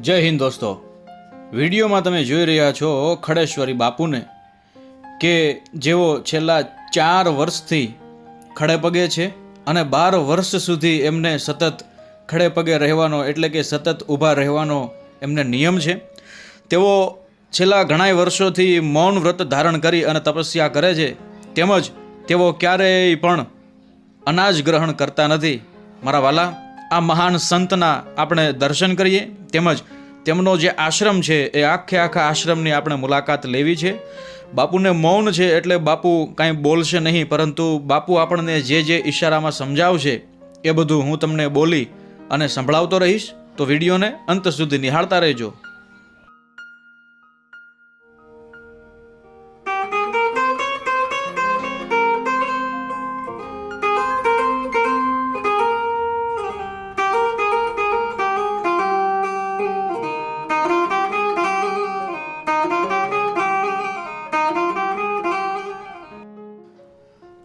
જય હિન્દ દોસ્તો. વિડીયોમાં તમે જોઈ રહ્યા છો ખડેશ્વરી બાપુને, કે જેઓ છેલ્લા ચાર વર્ષથી ખડે પગે છે અને બાર વર્ષ સુધી એમને સતત ખડે પગે રહેવાનો એટલે કે સતત ઊભા રહેવાનો એમને નિયમ છે. તેઓ છેલ્લા ઘણાય વર્ષોથી મૌન વ્રત ધારણ કરી અને તપસ્યા કરે છે. તેમજ તેઓ ક્યારેય પણ અનાજ ગ્રહણ કરતા નથી. મારા વાલા આ મહાન સંતના આપણે દર્શન કરીએ. તેમજ તેમનો જે આશ્રમ છે, એ આખે આખા આશ્રમની આપણે મુલાકાત લેવી છે. બાપુને મૌન છે એટલે બાપુ કાંઈ બોલશે નહીં, પરંતુ બાપુ આપણને જે જે ઈશારામાં સમજાવશે, એ બધું હું તમને બોલી અને સંભળાવતો રહીશ. તો વિડીયોને અંત સુધી નિહાળતા રહેજો.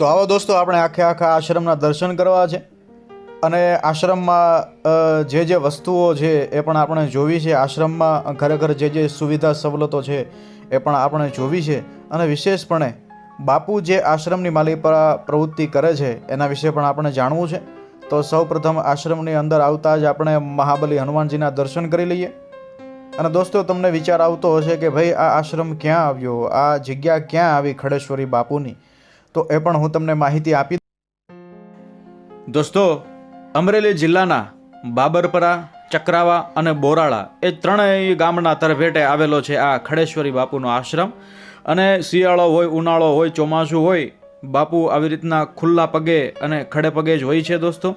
તો આવો દોસ્તો, આપણે આખે આખા આશ્રમના દર્શન કરવા છે. અને આશ્રમમાં જે જે વસ્તુઓ છે એ પણ આપણે જોવી છે. આશ્રમમાં ખરેખર જે જે સુવિધા સવલતો છે એ પણ આપણે જોવી છે. અને વિશેષપણે બાપુ જે આશ્રમની માલિપરા પ્રવૃત્તિ કરે છે એના વિશે પણ આપણે જાણવું છે. તો સૌપ્રથમ આશ્રમની અંદર આવતા જ આપણે મહાબલી હનુમાનજીના દર્શન કરી લઈએ. અને દોસ્તો, તમને વિચાર આવતો હશે કે ભાઈ, આ આશ્રમ ક્યાં આવ્યો? આ જગ્યા ક્યાં આવી ખડેશ્વરી બાપુની? તો એ પણ હું તમને માહિતી આપી દોસ્તો, અમરેલી જિલ્લાના બાબરપરા, ચક્રાવા અને બોરાળા એ ત્રણેય ગામના તરભેટે આવેલો છે આ ખડેશ્વરી બાપુનો આશ્રમ. અને શિયાળો હોય, ઉનાળો હોય, ચોમાસું હોય, બાપુ આવી રીતના ખુલ્લા પગે અને ખડે પગે જ હોય છે દોસ્તો.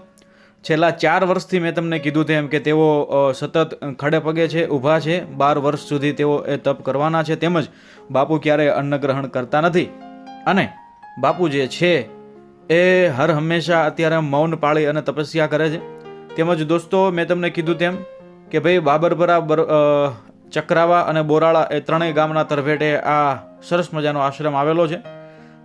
છેલ્લા ચાર વર્ષથી મેં તમને કીધું તેમ કે તેઓ સતત ખડે પગે છે, ઊભા છે. બાર વર્ષ સુધી તેઓ એ તપ કરવાના છે. તેમજ બાપુ ક્યારેય અન્નગ્રહણ કરતા નથી. અને બાપુ જે છે, એ હર હંમેશા અત્યારે મૌન પાળી અને તપસ્યા કરે છે. તેમજ દોસ્તો, મેં તમને કીધું તેમ કે ભાઈ બાબરપરા બર ચક્રાવા અને બોરાળા એ ત્રણેય ગામના તરફેટે આ સરસ મજાનો આશ્રમ આવેલો છે.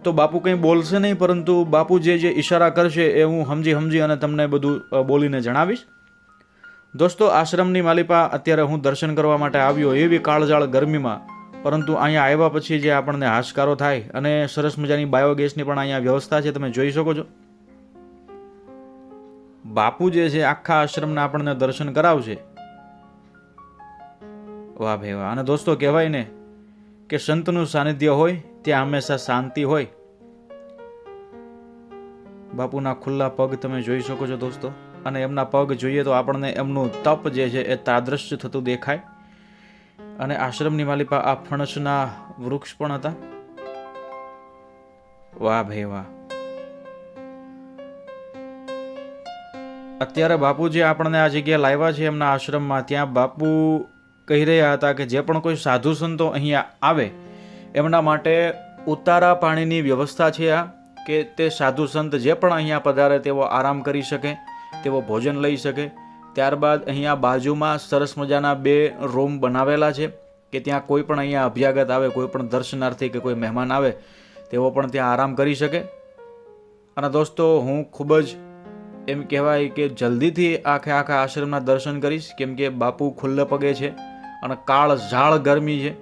તો બાપુ કંઈ બોલશે નહીં, પરંતુ બાપુ જે જે ઈશારા કરશે એ હું સમજી સમજી અને તમને બધું બોલીને જણાવીશ. દોસ્તો, આશ્રમની માલિપા અત્યારે હું દર્શન કરવા માટે આવ્યો એવી કાળજાળ ગરમીમાં પરંતુ અહીંયા આવ્યા પછી જે આપણને હાશકારો થાય અને સરસ મજાની બાયોગેસની પણ અહીંયા વ્યવસ્થા છે, તમે જોઈ શકો છો. બાપુ જે છે, આખા આશ્રમના આપણને દર્શન કરાવશે. વાહ ભાઈ વાહ. અને દોસ્તો, કહેવાય ને કે સંતનું સાનિધ્ય હોય, ત્યાં હંમેશા શાંતિ હોય. બાપુના ખુલ્લા પગ તમે જોઈ શકો છો દોસ્તો. અને એમના પગ જોઈએ તો આપણને એમનું તપ જે છે, એ તાદ્રશ્ય થતું દેખાય. અને આશ્રમની માલિપા આ ફણસના વૃક્ષ પણ હતા. વાહ ભાઈ વાહ. અત્યારે બાપુ જે આપણને આ જગ્યાએ લાવ્યા છે એમના આશ્રમમાં. ત્યાં બાપુ કહી રહ્યા હતા કે જે પણ કોઈ સાધુ સંતો અહીંયા આવે, એમના માટે ઉતારા પાણીની વ્યવસ્થા છે આ, કે તે સાધુ સંત જે પણ અહીંયા પધારે તેઓ આરામ કરી શકે, તેઓ ભોજન લઈ શકે ત્યારબાદ અહીંયા બાજુમાં સરસ મજાના બે રૂમ બનાવેલા છે કે ત્યાં કોઈ પણ અહીંયા અભ્યાગત આવે, કોઈ પણ દર્શનાર્થી કે કોઈ મહેમાન આવે, તેઓ પણ ત્યાં આરામ કરી શકે. અને દોસ્તો, હું ખૂબ જ એમ કહેવાય કે જલ્દીથી આખે આખા આશ્રમના દર્શન કરીશ, કેમ કે બાપુ ખુલ્લે પગે છે અને કાળ ઝાળ ગરમી છે,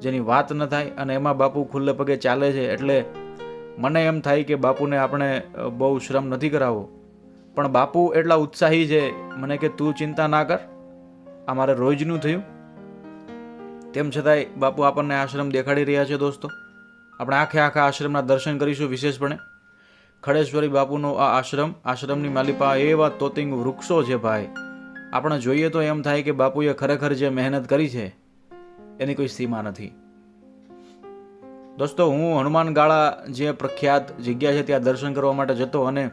જેની વાત ન થાય અને એમાં બાપુ ખુલ્લે પગે ચાલે છે એટલે મને એમ થાય કે બાપુને આપણે બહુ શ્રમ નથી કરાવવો. પણ બાપુ એટલા ઉત્સાહી છે, મને કે તું ચિંતા ના કર. આ મારે રોજનું થયું. તેમ છતાંય બાપુ આપણને આશ્રમ દેખાડી રહ્યા છે દોસ્તો. આપણે આખે આખા આશ્રમના દર્શન કરીશું વિશેષપણે. ખડેશ્વરી બાપુનો આ આશ્રમ, આશ્રમની માલિપા એવા તોતિંગ વૃક્ષો છે ભાઈ. આપણે જોઈએ તો એમ થાય કે બાપુએ ખરેખર જે મહેનત કરી છે, એની કોઈ સીમા નથી. દોસ્તો, હું હનુમાન ગાળા જે પ્રખ્યાત જગ્યા છે ત્યાં દર્શન કરવા માટે જતો અને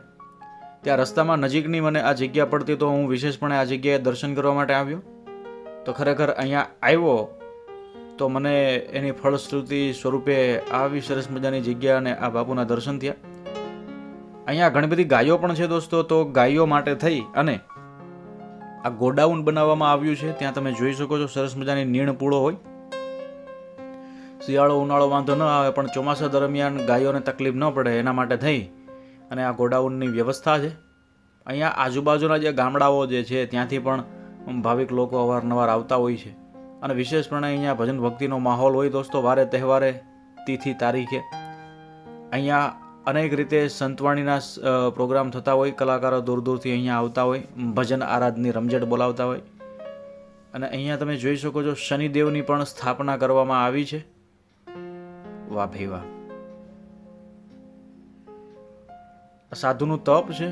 ત્યાં રસ્તામાં નજીકની મને આ જગ્યા પડતી તો હું વિશેષપણે આ જગ્યાએ દર્શન કરવા માટે આવ્યો? તો ખરેખર અહીંયા આવ્યો તો મને એની ફળશ્રુતિ સ્વરૂપે આવી સરસ મજાની જગ્યા અને આ બાપુના દર્શન થયા. અહીંયા ઘણી બધી ગાયો પણ છે દોસ્તો, તો ગાયો માટે થઈ અને આ ગોડાઉન બનાવવામાં આવ્યું છે, ત્યાં તમે જોઈ શકો છો સરસ મજાની નીણ પૂળો હોય. શિયાળો ઉનાળો વાંધો ન આવે, પણ ચોમાસા દરમિયાન ગાયોને તકલીફ ન પડે, એના માટે થઈ. અને આ ગોડાઉનની વ્યવસ્થા છે. અહીંયા આજુબાજુના જે ગામડાઓ જે છે, ત્યાંથી પણ ભાવિક લોકો અવારનવાર આવતા હોય છે. અને વિશેષપણે અહીંયા ભજન ભક્તિનો માહોલ હોય દોસ્તો, વારે તહેવારે, તિથિ, તારીખે. અહીંયા અનેક રીતે સંતવાણીના પ્રોગ્રામ થતા હોય, કલાકારો દૂર દૂરથી અહીંયા આવતા હોય, ભજન આરાધની રમઝટ બોલાવતા હોય. અને અહીંયા તમે જોઈ શકો છો, શનિદેવની પણ સ્થાપના કરવામાં આવી છે. વાહ ભાઈ વાહ. સાધુનું તપ છે.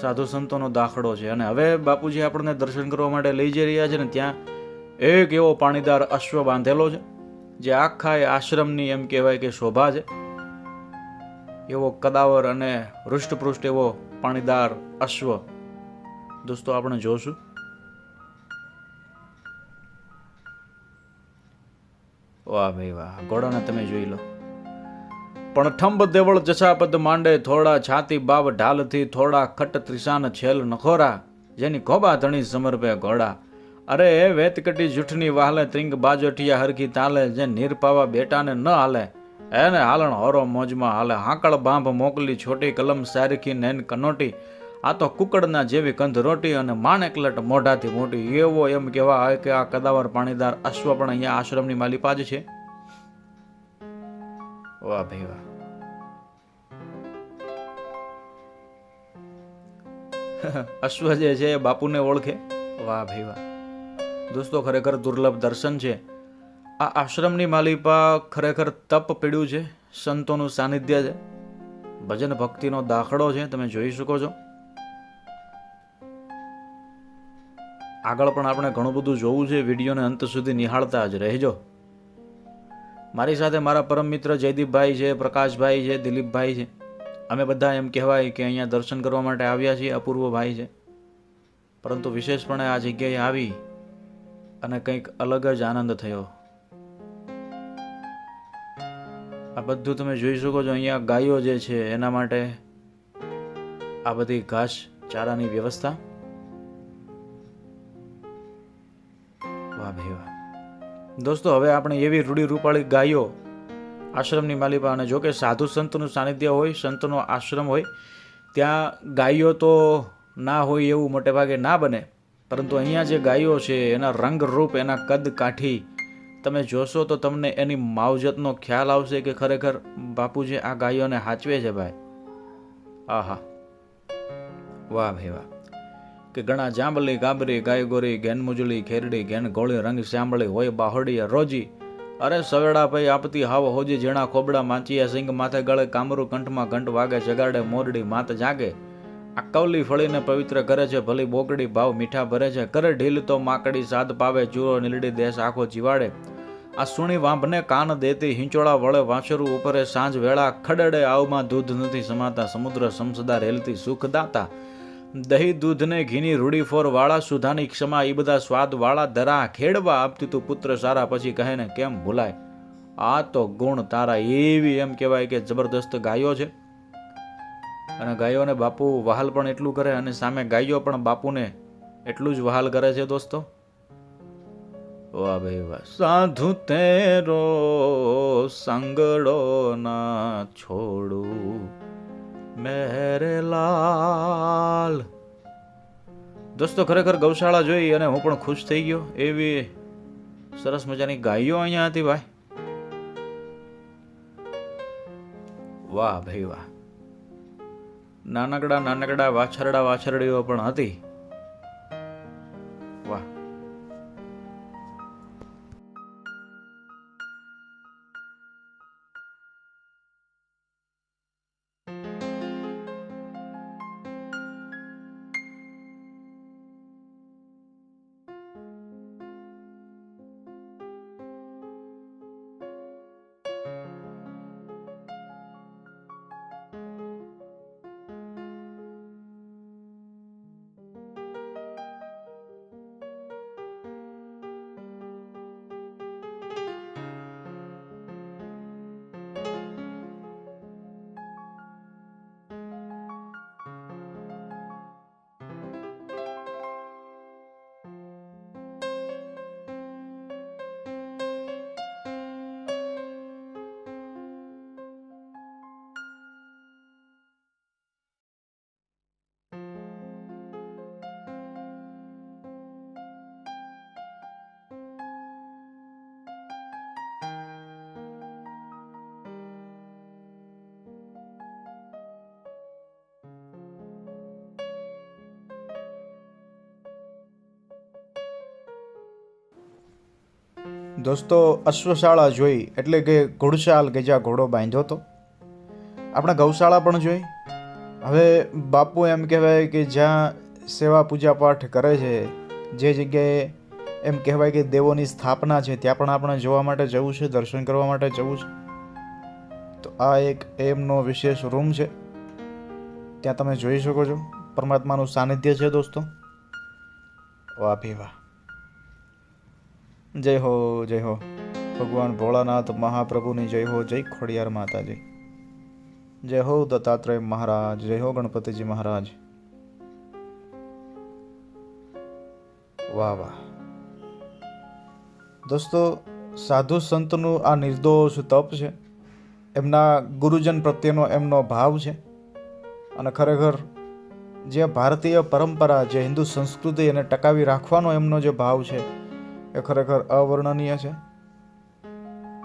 સાધુ સંતોનો દાખલો છે. અને હવે બાપુજી આપણને દર્શન કરવા માટે લઈ જઈ રહ્યા છે ને ત્યાં એક એવો પાણીદાર અશ્વ બાંધેલો છે, જે આખા એ આશ્રમની એમ કહેવાય કે શોભા છે. એવો કદાવર અને હૃષ્ટપૃષ્ટ એવો પાણીદાર અશ્વ. દોસ્તો, આપણે જોશું. વાહ ભાઈ વાહ ઘોડાને તમે જોઈ લો. પણ થંભ દેવળ જસાપદ માંડે થોડા છાતી બાવ ઢાલથી થોડા ખટ ત્રિશાન છેલ નખોરા, જેની ખોબા ધણી સમર્પે ઘોડા. અરે એ વેતકટી જૂઠની વાહલે ત્રિંગ બાજોઠિયા હરખી તાલે, જે નિરપાવા બેટાને ન હાલે. એને હાલણ હોરો મોજમાં હાલે. હાંકળ બાંભ મોકલી છોટી કલમ સારખી નેન કનોટી. આ તો કુકડના જેવી કંધ રોટી અને માણેકલટ મોઢાથી મોટી. એવો એમ કહેવા આવે કે આ કદાવર પાણીદાર અશ્વ પણ અહીંયા આશ્રમની માલિપા જ છે. વાહ ભાઈ વાહ. અશ્વ જે છે એ બાપુને ઓળખે. વાહ ભાઈ વાહ. દોસ્તો, ખરેખર દુર્લભ દર્શન છે. આ આશ્રમની માલિપા ખરેખર તપ પીડ્યું છે, સંતોનું સાનિધ્ય છે. ભજન ભક્તિનો દાખલો છે, તમે જોઈ શકો છો. આગળ પણ આપણે ઘણું બધું જોવું છે, વિડીયોને અંત સુધી નિહાળતા જ રહેજો. મારી સાથે મારા પરમ મિત્ર જયદીપભાઈ છે, પ્રકાશભાઈ છે, દિલીપભાઈ છે. અમે બધા એમ કહેવાય કે અહીંયા દર્શન કરવા માટે આવ્યા છીએ, અપૂર્વ ભાઈ છે. પરંતુ વિશેષપણે આ જગ્યાએ આવી અને કંઈક અલગ જ આનંદ થયો. આ બધું તમે જોઈ શકો છો, અહીંયા ગાયો જે છે એના માટે આ બધી ઘાસ ચારાની વ્યવસ્થા. વાહ ભાઈ વાહ. દોસ્તો, હવે આપણે એવી રૂડી રૂપાળી ગાયો આશ્રમની માલિકા અને જો સાધુ સંતનું સાનિધ્ય હોય, સંતનો આશ્રમ હોય, ત્યાં ગાયો તો ના હોય એવું મોટે ભાગે ના બને. પરંતુ અહીંયા જે ગાયો છે, એના રંગ રૂપ, એના કદ કાઠી, તમે જોશો તો તમને એની માવજતનો ખ્યાલ આવશે કે ખરેખર બાપુજી આ ગાયોને હાચવે છે ભાઈ. આહા. વાહ ભાઈ વાહ. કે ઘણા જાંબલી ગાબરી, ગાય ગોરી, ઘેન મુજલી, ખેરડી, ઘેન ગોળી રંગ શ્યામળી હોય બાહોડી રોજી અરે સવેડા ભાઈ આપતી હાવ હોજી ઝીણા ખોબડા માચીયા સિંગ માથે ગળે કામરું કંઠમાં ઘંટ વાગે, જગાડે મોરડી માત જાગે. આ કવલી ફળીને પવિત્ર કરે છે, ભલી બોકડી ભાવ મીઠા ભરે છે. કરે ઢીલ તો માકડી સાદ પાવે ચૂરો નીલડી દેશ આખો જીવાડે. આ સુણી વાંભને કાન દેતી, હિંચોળા વળે વાંસરું ઉપરે સાંજ વેળા, ખડડે આવમાં દૂધ નથી સમાતા, સમુદ્ર સમસદા રેલતી સુખ દાતા. દહીં, દૂધને ઘીની રૂડીફોર વાળા, સુધાની ક્ષમા એ બધા સ્વાદવાળા ધરા ખેડવા આપતી તું પુત્ર સારા પછી કહે ને કેમ ભૂલાય? આ તો ગુણ તારા. એવી એમ કહેવાય કે જબરદસ્ત ગાયો છે. અને ગાયોને બાપુ વહાલ પણ એટલું કરે અને સામે ગાયો પણ બાપુને એટલું જ વહાલ કરે છે દોસ્તો. વાહ ભાઈ વાહ. સાધુ તેરો સંગડો ના છોડું. મેરે લાલ દોસ્તો, ખરેખર ગૌશાળા જોઈ અને હું પણ ખુશ થઈ ગયો. એવી સરસ મજાની ગાયો અહીંયા હતી ભાઈ. વાહ ભાઈ વાહ. નાનકડા નાનકડા વાછરડા વાછરડીઓ પણ હતી. દોસ્તો, અશ્વશાળા જોઈ એટલે કે ઘોડશાલ કે જ્યાં ઘોડો બાંધ્યો હતો. આપણે ગૌશાળા પણ જોઈ. હવે બાપુ એમ કહેવાય કે જ્યાં સેવા પૂજા પાઠ કરે છે, જે જગ્યાએ એમ કહેવાય કે દેવોની સ્થાપના છે, ત્યાં પણ આપણે જોવા માટે જવું છે, દર્શન કરવા માટે જવું છે. તો આ એક એમનો વિશેષ રૂમ છે. ત્યાં તમે જોઈ શકો છો. પરમાત્માનું સાનિધ્ય છે દોસ્તો. વાહ ભી વાહ. જય હો જય હો. ભગવાન ભોળાનાથ મહાપ્રભુની જય હો, જય ખોડિયાર માતાજી. જય હો દત્તાત્રેય મહારાજ, જય હો ગણપતિજી મહારાજ. વાહ વાહ. દોસ્તો, સાધુ સંતનું આ નિર્દોષ તપ છે, એમના ગુરુજન પ્રત્યેનો એમનો ભાવ છે, અને ખરેખર જે ભારતીય પરંપરા, જે હિન્દુ સંસ્કૃતિ એને ટકાવી રાખવાનો એમનો જે ભાવ છે એ ખરેખર અવર્ણનીય છે.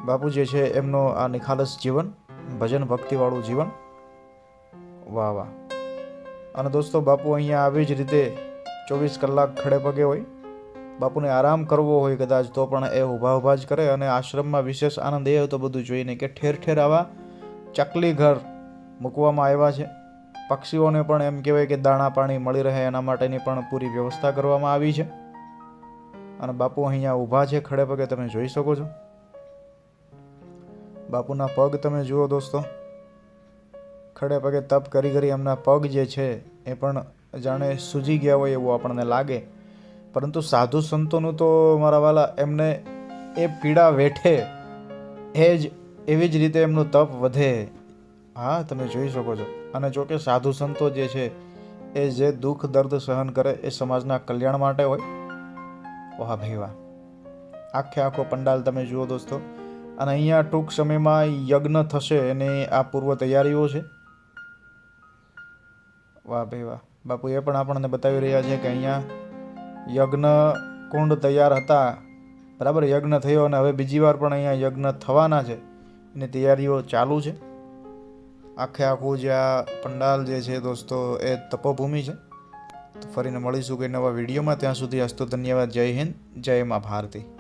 બાપુ જે છે એમનો આ નિખાલસ જીવન, ભજન ભક્તિવાળું જીવન. વાહ વાહ. અને દોસ્તો, બાપુ અહીંયા આવી જ રીતે ચોવીસ કલાક ખડે પગે હોય. બાપુને આરામ કરવો હોય કદાચ તો પણ એ ઊભા ઊભા જ કરે અને આશ્રમમાં વિશેષ આનંદ એ હતો બધું જોઈને કે ઠેર ઠેર આવા ચકલી ઘર મૂકવામાં આવ્યા છે. પક્ષીઓને પણ એમ કહેવાય કે દાણા પાણી મળી રહે એના માટેની પણ પૂરી વ્યવસ્થા કરવામાં આવી છે. અને બાપુ અહીંયા ઊભા છે ખડે પગે, તમે જોઈ શકો છો. બાપુના પગ તમે જુઓ દોસ્તો. ખડે પગે તપ કરી કરી એમના પગ જે છે એ પણ જાણે સૂજી ગયા હોય એવું આપણને લાગે. પરંતુ સાધુ સંતોનું તો મારા વાલા એમને એ પીડા વેઠે, એ જ એવી જ રીતે એમનું તપ વધે. હા, તમે જોઈ શકો છો. અને જોકે સાધુ સંતો જે છે એ જે દુઃખ દર્દ સહન કરે એ સમાજના કલ્યાણ માટે હોય. વાહ ભાઈ વાહ આખે આખો પંડાલ તમે જુઓ દોસ્તો. અને અહીંયા ટૂંક સમયમાં યજ્ઞ થશે એની આ પૂર્વ તૈયારીઓ છે. વાહ ભાઈ વાહ બાપુ, એ પણ આપણને બતાવી રહ્યા છે કે અહીંયા યજ્ઞ કુંડ તૈયાર હતા. બરાબર, યજ્ઞ થયો અને હવે બીજી વાર પણ અહીંયા યજ્ઞ થવાના છે. એની તૈયારીઓ ચાલુ છે. આખે આખું જે આ પંડાલ જે છે દોસ્તો, એ તપોભૂમિ છે. તો ફરીને મળીશું કે નવા વિડીયોમાં. ત્યાં સુધી અસ્તો ધન્યવાદ. જય હિન્દ. જય મા ભારતી.